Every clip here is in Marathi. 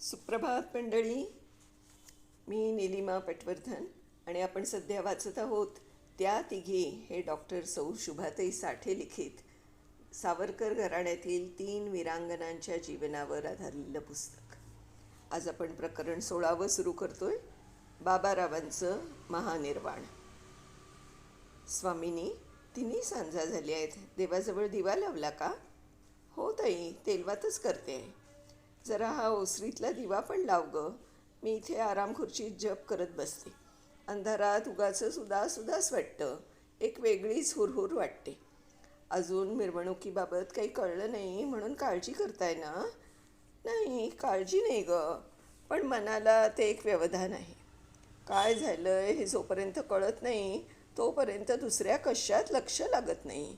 सुप्रभात मंडळी. मी निलिमा पटवर्धन आणि आपण सध्या वाचत आहोत त्या तिघे हे डॉक्टर सौ शुभाताई साठे लिखित. सावरकर घराण्यातील तीन वीरांगनांच्या जीवनावर आधारलेलं पुस्तक. आज आपण प्रकरण सोळावं सुरू करतोय. बाबारावांचं महानिर्वाण. स्वामिनी तिन्ही सांजा झाली आहेत. देवाजवळ दिवा लावला का? हो ताई तेलवातच करते. जरा हा ओसरीतला दिवा पण लाव ग. मी इथे आराम खुर्चीत जप करत बसते. अंधारात उगाचंच उदास उदास वाटतं. एक वेगळीच हुरहुर वाटते. अजून मिरवणुकीबाबत काही कळलं नाही म्हणून काळजी करताय ना? नाही काळजी नाही ग. पण मनाला ते एक व्यवधान आहे. काय झालं हे जोपर्यंत कळत नाही तोपर्यंत दुसऱ्या कशात लक्ष लागत नाही.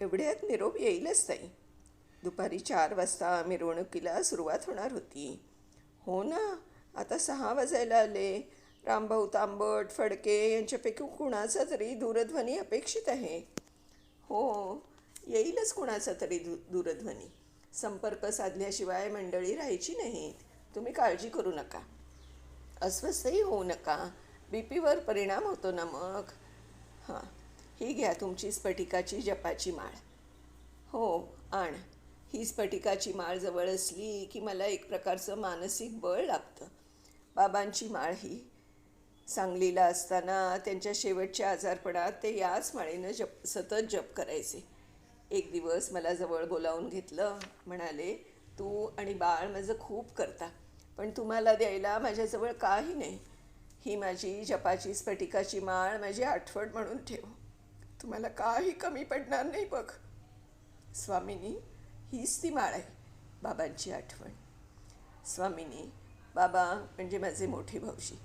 एवढ्यात निरोप येईलच नाही दुपारी चार वाजता मिरवणुकीला सुरुवात होणार होती. हो ना? आता सहा वाजायला आले. रामभाऊ तांबट फडके यांच्यापैकी कुणाचा तरी दूरध्वनी अपेक्षित आहे. हो येईलच कुणाचा तरी दू दूरध्वनी. संपर्क साधल्याशिवाय मंडळी राहायची नाहीत. तुम्ही काळजी करू नका. अस्वस्थही होऊ नका. बी पीवर परिणाम होतो ना मग? हां ही घ्या तुमची स्फटिकाची जपाची माळ. हो आण. ही स्फटिकाची माळ जवळ असली की मला एक प्रकारचं मानसिक बळ लागतं. बाबांची माळ ही. सांगलीला असताना त्यांच्या शेवटच्या आजारपणात ते याच माळेनं जप सतत जप करायचे. एक दिवस मला जवळ बोलावून घेतलं. म्हणाले तू आणि बाळ माझं खूप करता पण तुम्हाला द्यायला माझ्याजवळ काही नाही. ही माझी जपाची स्फटिकाची माळ माझी आठवण म्हणून ठेव. तुम्हाला काही कमी पडणार नाही बघ. स्वामिनी हीच ती माळ आहे बाबांची आठवण. स्वामिनी बाबा म्हणजे माझे मोठे भाऊजी.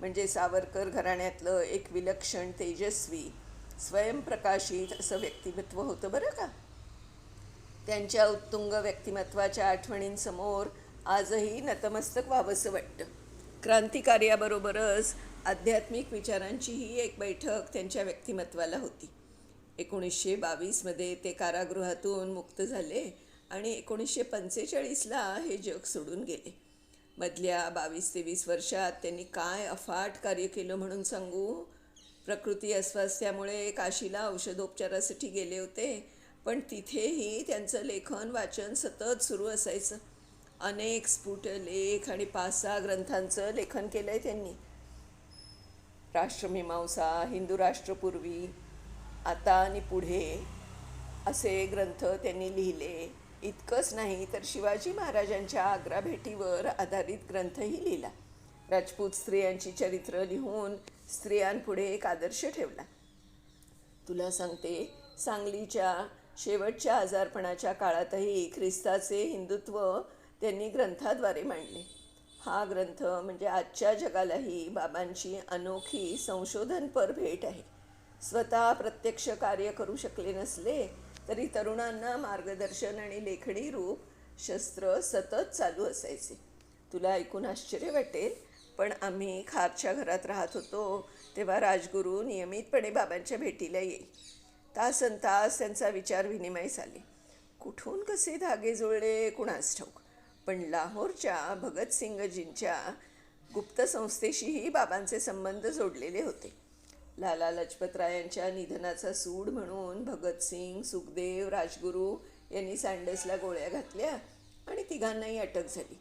म्हणजे सावरकर घराण्यातलं एक विलक्षण तेजस्वी स्वयंप्रकाशित असं व्यक्तिमत्व होतं बरं का? त्यांच्या उत्तुंग व्यक्तिमत्वाच्या आठवणींसमोर आजही नतमस्तक व्हावंसं वाटतं. क्रांतिकार्याबरोबरच आध्यात्मिक विचारांचीही एक बैठक त्यांच्या व्यक्तिमत्वाला होती. एकोणीसशे बावीसमध्ये ते कारागृहातून मुक्त झाले. आणि एकोणीसशे पंचेचाळीसला हे जग सोडून गेले. मधल्या बावीस तेवीस वर्षात त्यांनी काय अफाट कार्य केलं म्हणून सांगू? प्रकृती अस्वास्थ्यामुळे काशीला औषधोपचारासाठी गेले होते पण तिथेही त्यांचं लेखन वाचन सतत सुरू असायचं. अनेक स्फुट लेख आणि पाच सहा ग्रंथांचं लेखन केलं आहे त्यांनी राष्ट्रमीमांसा हिंदू राष्ट्रपूर्वी आता आणि पुढे असे ग्रंथ त्यांनी लिहिले. इतकंच नाही तर शिवाजी महाराजांच्या आग्रा भेटीवर आधारित ग्रंथही लिहिला. राजपूत स्त्रियांची चरित्र लिहून स्त्रियांपुढे एक आदर्श ठेवला. तुला सांगते सांगलीच्या शेवटच्या आजारपणाच्या काळातही ख्रिस्ताचे हिंदुत्व त्यांनी ग्रंथाद्वारे मांडले. हा ग्रंथ म्हणजे आजच्या जगालाही बाबांची अनोखी संशोधनपर भेट आहे. स्वतः प्रत्यक्ष कार्य करू शकले नसले तरी तरुणांना मार्गदर्शन आणि लेखणी रूप शस्त्र सतत चालू असायचे. तुला ऐकून आश्चर्य वाटेल पण आम्ही खारच्या घरात राहत होतो तेव्हा राजगुरू नियमितपणे बाबांच्या भेटीला येई तासन तास त्यांचा विचार विनिमय झाले. कुठून कसे धागे जुळले कुणास ठाऊक. पण लाहोरच्या भगतसिंगजींच्या गुप्त संस्थेशीही बाबांचे संबंध जोडलेले होते. लाला लजपतरायांच्या निधनाचा सूड म्हणून भगतसिंग सुखदेव राजगुरू यांनी सँडसला गोळ्या घातल्या आणि तिघांनाही अटक झाली.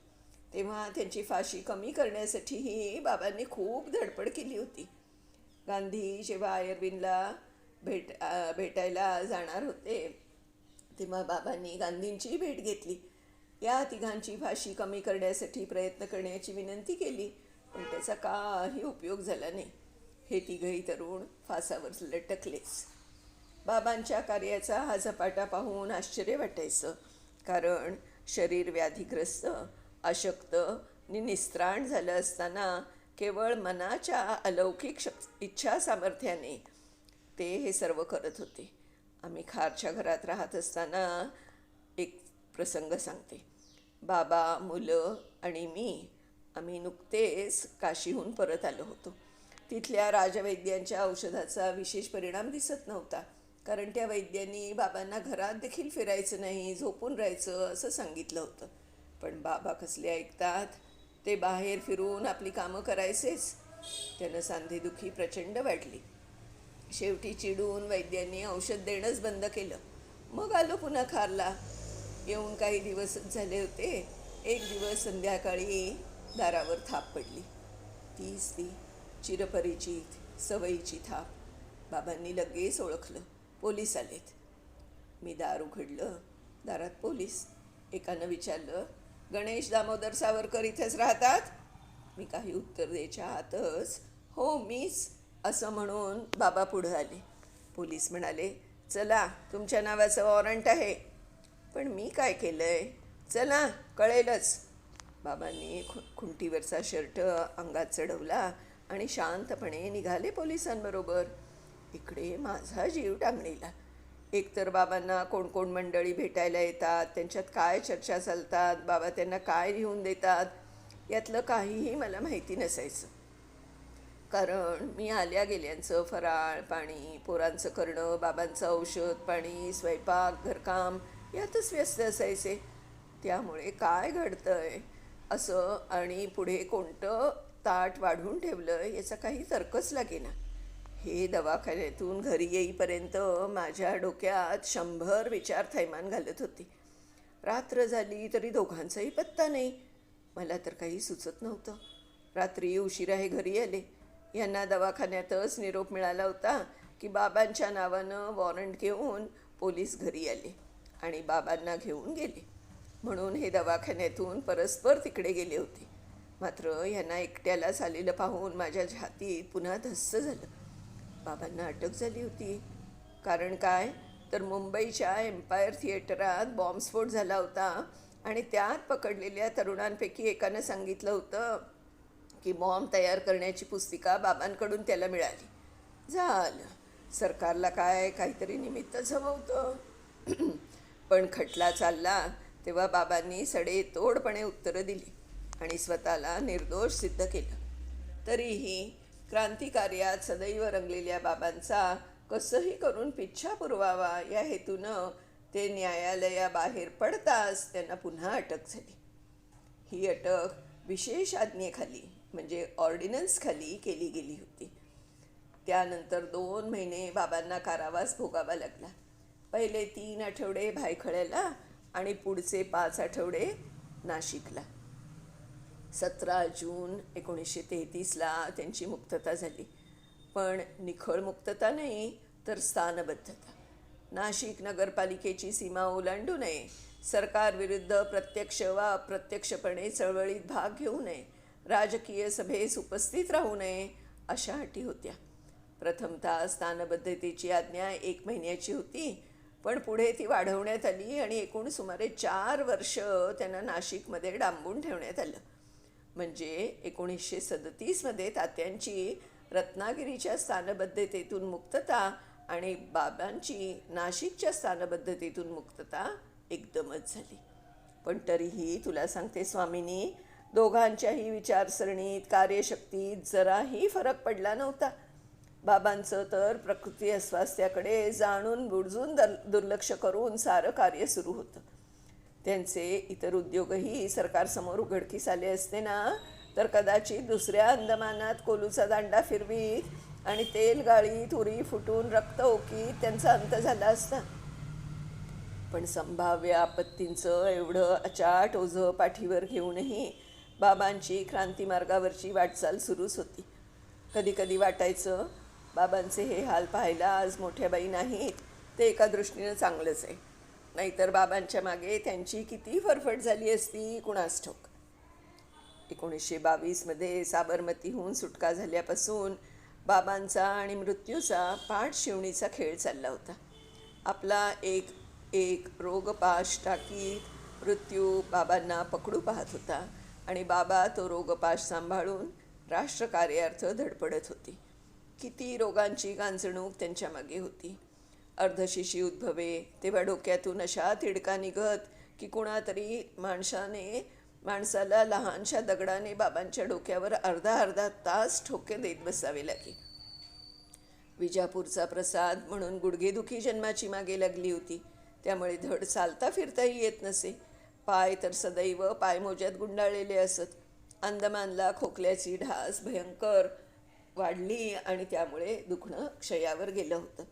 तेव्हा त्यांची फाशी कमी करण्यासाठीही बाबांनी खूप धडपड केली होती. गांधी जेव्हा आयर्विनला भेट भेटायला जाणार होते तेव्हा बाबांनी गांधींची भेट घेतली. या तिघांची फाशी कमी करण्यासाठी प्रयत्न करण्याची विनंती केली पण त्याचा काही उपयोग झाला नाही. हे तिघही तरुण फासावर लटकलेच. बाबांच्या कार्याचा हा झपाटा पाहून आश्चर्य वाटायचं. कारण शरीर व्याधीग्रस्त अशक्त आणि निस्त्राण झालं असताना केवळ मनाच्या अलौकिक शक् इच्छा सामर्थ्याने ते हे सर्व करत होते. आम्ही खारच्या घरात राहत असताना एक प्रसंग सांगते. बाबा मुलं आणि मी आम्ही नुकतेच काशीहून परत आलो होतो. तिथल्या राजवैद्यांच्या औषधाचा विशेष परिणाम दिसत नव्हता. कारण त्या वैद्यांनी बाबांना घरात देखील फिरायचं नाही झोपून राहायचं असं सांगितलं होतं. पण बाबा कसले ऐकतात? ते बाहेर फिरून आपली कामं करायचेच. त्यानं सांधेदुखी प्रचंड वाढली शेवटी चिडून वैद्यांनी औषध देणंच बंद केलं. मग आलो पुन्हा खारला. येऊन काही दिवसच झाले होते. एक दिवस संध्याकाळी दारावर थाप पडली. तीच ती चिरपरिचित सवयीची थाप. बाबांनी लगेच ओळखलं. पोलीस आलेत. मी दार उघडलं. दारात पोलीस. एकानं विचारलं गणेश दामोदर सावरकर इथेच राहतात? मी काही उत्तर द्यायच्या आतच हो मीच. असं म्हणून बाबा पुढं आले. पोलीस म्हणाले चला तुमच्या नावाचं वॉरंट आहे. पण मी काय केलं आहे चला कळेलच. बाबांनी खु खुंटीवरचा शर्ट अंगात चढवला. आणि शांतपणे निघाले पोलिसांबरोबर. इकडे माझा जीव टांगणीला. एकतर बाबांना कोण कोण मंडळी भेटायला येतात त्यांच्यात काय चर्चा चालतात बाबा त्यांना काय लिहून देतात यातलं काहीही मला माहिती नसायचं. कारण मी आल्या गेल्यांचं फराळ पाणी पोरांचं करणं बाबांचं औषध पाणी स्वयंपाक घरकाम यातच व्यस्त असायचे. त्यामुळे काय घडतंय असं आणि पुढे कोणतं ताट वाढवून ठेवलं याचा काही तर्कच लागेना. हे दवाखान्यातून घरी येईपर्यंत माझ्या डोक्यात शंभर विचार थैमान घालत होती. रात्र झाली तरी दोघांचाही पत्ता नाही. मला तर काही सुचत नव्हतं. रात्री उशिरा हे घरी आले. यांना दवाखान्यातच निरोप मिळाला होता की बाबांच्या नावानं वॉरंट घेऊन पोलीस घरी आले आणि बाबांना घेऊन गेले. म्हणून हे दवाखान्यातून परस्पर तिकडे गेले होते. मात्र यांना एकट्यालाच आलेलं पाहून माझ्या छातीत पुन्हा धस्स झालं. बाबांना अटक झाली होती. कारण काय? तर मुंबईच्या एम्पायर थिएटरात बॉम्बस्फोट झाला होता आणि त्यात पकडलेल्या तरुणांपैकी एकानं सांगितलं होतं की बॉम्ब तयार करण्याची पुस्तिका बाबांकडून त्याला मिळाली. झालं. सरकारला काय काहीतरी निमित्तच हवं होतं. पण खटला चालला तेव्हा बाबांनी सडेतोडपणे उत्तरं दिली. आणि स्वतःला निर्दोष सिद्ध केलं. तरीही क्रांतिकार्यात सदैव रंगलेल्या बाबांचा कसंही करून पिच्छा पुरवावा या हेतूनं ते न्यायालयाबाहेर पडताच त्यांना पुन्हा अटक झाली. ही अटक विशेष आज्ञेखाली म्हणजे ऑर्डिनन्सखाली केली गेली होती. त्यानंतर दोन महिने बाबांना कारावास भोगावा लागला. पहिले तीन आठवडे भायखळ्याला आणि पुढचे पाच आठवडे नाशिकला. सतरा जून एकोणीसशे तेहतीसला त्यांची मुक्तता झाली. पण निखळ मुक्तता नाही तर स्थानबद्धता. नाशिक नगरपालिकेची सीमा ओलांडू नये सरकारविरुद्ध प्रत्यक्ष वा अप्रत्यक्षपणे चळवळीत भाग घेऊ नये राजकीय सभेस उपस्थित राहू नये अशा अटी होत्या. प्रथमतः स्थानबद्धतेची आज्ञा एक महिन्याची होती पण पुढे ती वाढवण्यात आली आणि एकूण सुमारे चार वर्ष त्यांना नाशिकमध्ये डांबून ठेवण्यात आलं. म्हणजे एकोणीसशे सदतीसमध्ये तात्यांची रत्नागिरीच्या स्थानबद्धतेतून मुक्तता आणि बाबांची नाशिकच्या स्थानबद्धतेतून मुक्तता एकदमच झाली. पण तरीही तुला सांगते स्वामिनी दोघांच्याही विचारसरणीत कार्यशक्तीत जराही फरक पडला नव्हता. बाबांचं तर प्रकृती अस्वास्थ्याकडे जाणून बुडजून दर दुर्लक्ष करून सारं कार्य सुरू होतं. त्यांचे इतर उद्योगही सरकारसमोर उघडकीस आले असते ना? तर कदाचित दुसऱ्या अंदमानात कोलूचा दांडा फिरवीत आणि तेल गाळीत उरी फुटून रक्त ओकीत त्यांचा अंत झाला असता. पण संभाव्य आपत्तींचं एवढं अचाट ओझं पाठीवर घेऊनही बाबांची क्रांतिमार्गावरची वाटचाल सुरूच होती. कधी कधी वाटायचं बाबांचे हे हाल पाहायला आज मोठ्या बाई नाहीत ते एका दृष्टीनं चांगलंच आहे. नाहीतर बाबांच्या मागे त्यांची किती फरफट झाली असती कुणास ठोक एकोणीसशे बावीसमध्ये साबरमतीहून सुटका झाल्यापासून बाबांचा आणि मृत्यूचा पाठ शिवणीचा खेळ चालला होता. आपला एक एक रोगपाश टाकीत मृत्यू बाबांना पकडू पाहत होता आणि बाबा तो रोगपाश सांभाळून राष्ट्रकार्यार्थ धडपडत होती. किती रोगांची गांजणूक त्यांच्या मागे होती. अर्धशिशी उद्भवे. तेव्हा डोक्यातून अशा तिडका निघत की कुणातरी माणसाने माणसाला लहानशा दगडाने बाबांच्या डोक्यावर अर्धा अर्धा तास ठोके देत बसावे लागे. विजापूरचा प्रसाद म्हणून गुडघेदुखी जन्माची मागे लागली होती. त्यामुळे धड चालता फिरताही येत नसे. पाय तर सदैव पायमोज्यात गुंडाळलेले असत. अंदमानला खोकल्याची ढास भयंकर वाढली आणि त्यामुळे दुखणं क्षयावर गेलं होतं.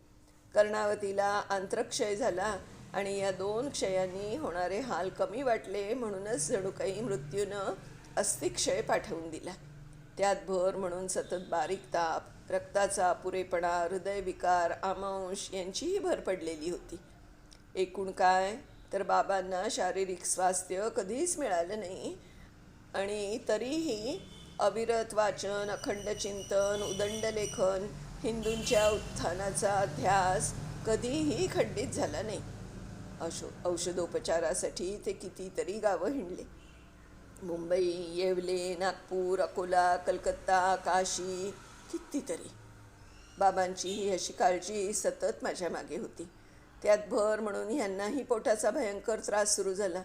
कर्णावतीला आंत्रक्षय झाला आणि या दोन क्षयांनी होणारे हाल कमी वाटले म्हणूनच जणू काही मृत्यूनं अस्थिक्षय पाठवून दिला. त्यात भर म्हणून सतत बारीक ताप रक्ताचा पुरेपणा हृदयविकार आमांश यांचीही भर पडलेली होती. एकूण काय? तर बाबांना शारीरिक स्वास्थ्य कधीच मिळालं नाही आणि तरीही अविरत वाचन अखंड चिंतन उदंड लेखन हिंदूंच्या उत्थानाचा अध्यास कधीही खंडित झाला नाही. अशो औषधोपचारासाठी ते कितीतरी गावं हिंडले. मुंबई येवले नागपूर अकोला कलकत्ता काशी कितीतरी. बाबांची ही अशी काळजी सतत माझ्या मागे होती. त्यात भर म्हणून ह्यांनाही पोटाचा भयंकर त्रास सुरू झाला.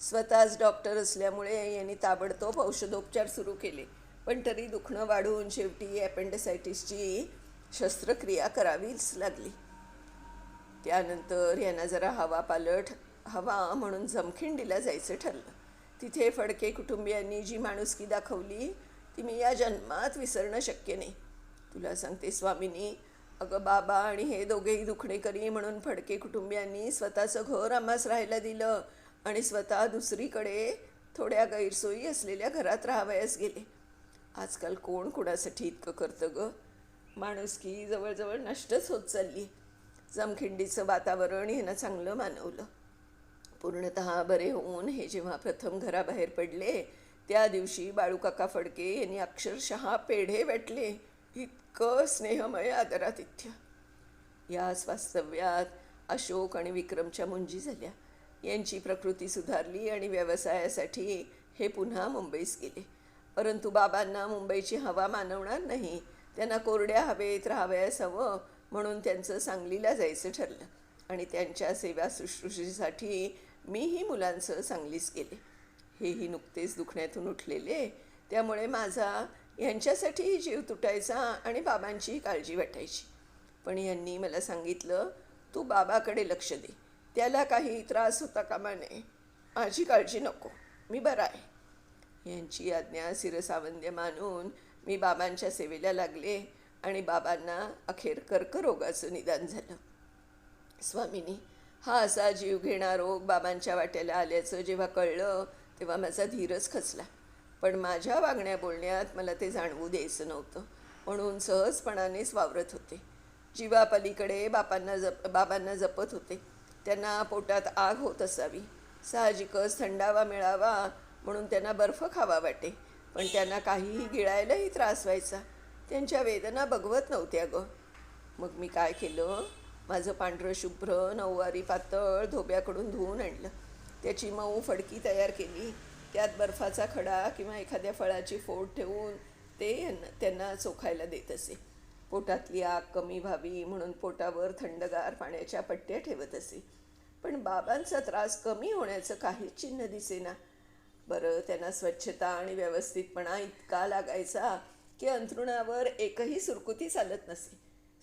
स्वतःच डॉक्टर असल्यामुळे यांनी ताबडतोब औषधोपचार सुरू केले. पण तरी दुखणं वाढून शेवटी ॲपेंडिसायटिसची शस्त्रक्रिया करावीच लागली. त्यानंतर यांना जरा हवा पालट हवा म्हणून जमखिंडीला जायचं ठरलं. तिथे फडके कुटुंबियांनी जी माणुसकी दाखवली ती मी या जन्मात विसरणं शक्य नाही. तुला सांगते स्वामीनी अगं बाबा आणि हे दोघेही दुखणेकरी म्हणून फडके कुटुंबियांनी स्वतःचं घर आम्हास राहायला दिलं आणि स्वतः दुसरीकडे थोड्या गैरसोयी असलेल्या घरात राहावयास गेले. आजकाल कोण कुणासाठी इतकं करतं गं? माणुसकी जवळजवळ नष्टच होत चालली. जमखिंडीचं वातावरण ह्यानं चांगलं मानवलं. पूर्णत बरे होऊन हे जेव्हा प्रथम घराबाहेर पडले त्या दिवशी बाळूकाका फडके यांनी अक्षरशः पेढे वेटले. इतकं स्नेहमय आदरातिथ्य. याच वास्तव्यात अशोक आणि विक्रमच्या मुंजी झाल्या. यांची प्रकृती सुधारली आणि व्यवसायासाठी हे पुन्हा मुंबईस गेले. परंतु बाबांना मुंबईची हवा मानवणार नाही. त्यांना कोरड्या हवेत राहावयास हवं म्हणून त्यांचं सांगलीला जायचं ठरलं. आणि त्यांच्या सेवा शुश्रूषेसाठी मीही मुलांसह सांगलीच गेले. हेही नुकतेच दुखण्यातून उठलेले. त्यामुळे माझा यांच्यासाठीही जीव तुटायचा आणि बाबांचीही काळजी वाटायची. पण यांनी मला सांगितलं तू बाबाकडे लक्ष दे. त्याला काही त्रास होता कामा नये. माझी काळजी नको. मी बरा आहे. यांची आज्ञा शिरसावंद्य मानून मी बाबांच्या सेवेला लागले आणि बाबांना अखेर कर्करोगाचं निदान झालं. स्वामिनी हा असा जीव घेणा रोग बाबांच्या वाट्याला आल्याचं जेव्हा कळलं तेव्हा माझा धीरच खचला. पण माझ्या वागण्या बोलण्यात मला ते जाणवू द्यायचं नव्हतं. म्हणून सहजपणानेच वावरत होते. जीवापलीकडे बापांना जप बाबांना जपत होते. त्यांना पोटात आग होत असावी. साहजिकच थंडावा मिळावा म्हणून त्यांना बर्फ खावा वाटे. पण त्यांना काहीही गिळायलाही त्रास व्हायचा. त्यांच्या वेदना बघवत नव्हत्या गं. मग मी काय केलं? माझं पांढरं शुभ्र नऊवारी पातळ धोब्याकडून धुवून आणलं. त्याची मऊ फडकी तयार केली. त्यात बर्फाचा खडा किंवा एखाद्या फळाची फोड ठेवून ते त्यांना चोखायला देत असे. पोटातली आग कमी व्हावी म्हणून पोटावर थंडगार पाण्याच्या पट्ट्या ठेवत असे. पण बाबांचा त्रास कमी होण्याचं काहीच चिन्ह दिसेना. बरं त्यांना स्वच्छता आणि व्यवस्थितपणा इतका लागायचा की अंथरुणावर एकही सुरकुती चालत नसे.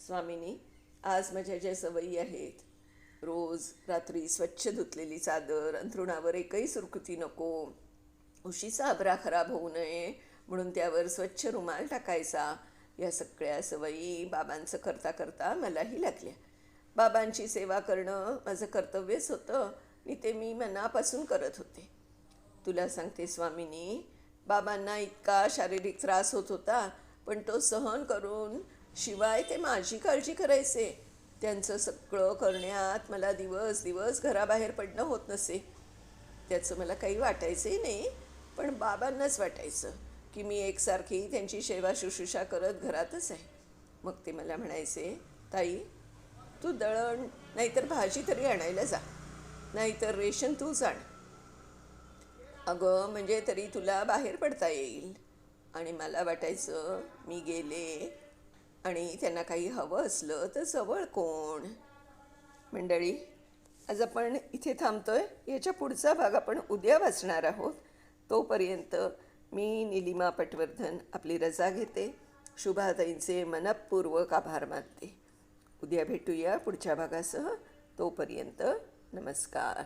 स्वामिनी आज माझ्या ज्या सवयी आहेत रोज रात्री स्वच्छ धुतलेली चादर अंथरुणावर एकही सुरकुती नको उशीचा आबरा खराब होऊ नये म्हणून त्यावर स्वच्छ रुमाल टाकायचा या सगळ्या सवयी बाबांचं करता करता मलाही लागल्या. बाबांची सेवा करणं माझं कर्तव्यच होतं आणि ते मी मनापासून करत होते. तुला सांगते स्वामिनी. बाबांना इतका शारीरिक त्रास होत होता पण तो सहन करून शिवाय ते माझी काळजी करायचे. त्यांचं सगळं करण्यात मला दिवस दिवस घराबाहेर पडणं होत नसे. त्याचं मला काही वाटायचंही नाही पण बाबांनाच वाटायचं की मी एकसारखी त्यांची सेवा शुश्रूषा करत घरातच आहे. मग ते मला म्हणायचे ताई तू दळण नाहीतर भाजी तरी आणायला जा. नाहीतर रेशन तूच आण अगं म्हणजे तरी तुला बाहेर पडता येईल. आणि मला वाटायचं मी गेले आणि त्यांना काही हवं असलं तर जवळ कोण? मंडळी आज आपण इथे थांबतो आहे याच्या पुढचा भाग आपण उद्या वाचणार आहोत. तोपर्यंत मी निलिमा पटवर्धन आपली रजा घेते. शुभाताईंचे मनपूर्वक आभार मानते. उद्या भेटूया पुढच्या भागासह. तोपर्यंत नमस्कार.